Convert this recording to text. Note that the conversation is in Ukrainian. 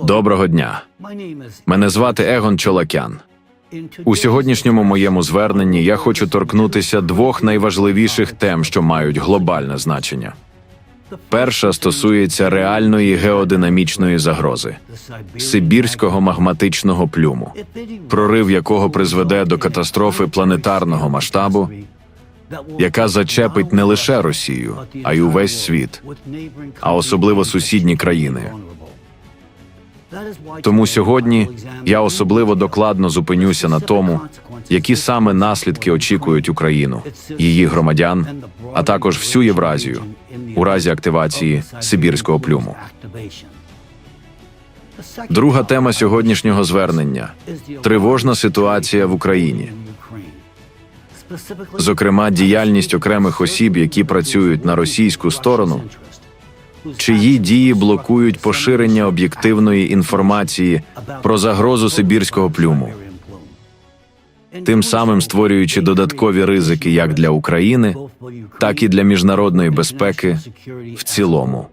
Доброго дня. Мене звати Егон Чолакян. У сьогоднішньому моєму зверненні я хочу торкнутися двох найважливіших тем, що мають глобальне значення. Перша стосується реальної геодинамічної загрози сибірського магматичного плюму, прорив якого призведе до катастрофи планетарного масштабу, яка зачепить не лише Росію, а й увесь світ, а особливо сусідні країни. Тому сьогодні я особливо докладно зупинюся на тому, які саме наслідки очікують Україну, її громадян, а також всю Євразію у разі активації сибірського плюму. Друга тема сьогоднішнього звернення тривожна ситуація в Україні, зокрема діяльність окремих осіб, які працюють на російську сторону, чиї дії блокують поширення об'єктивної інформації про загрозу сибірського плюму, тим самим створюючи додаткові ризики як для України, так і для міжнародної безпеки в цілому.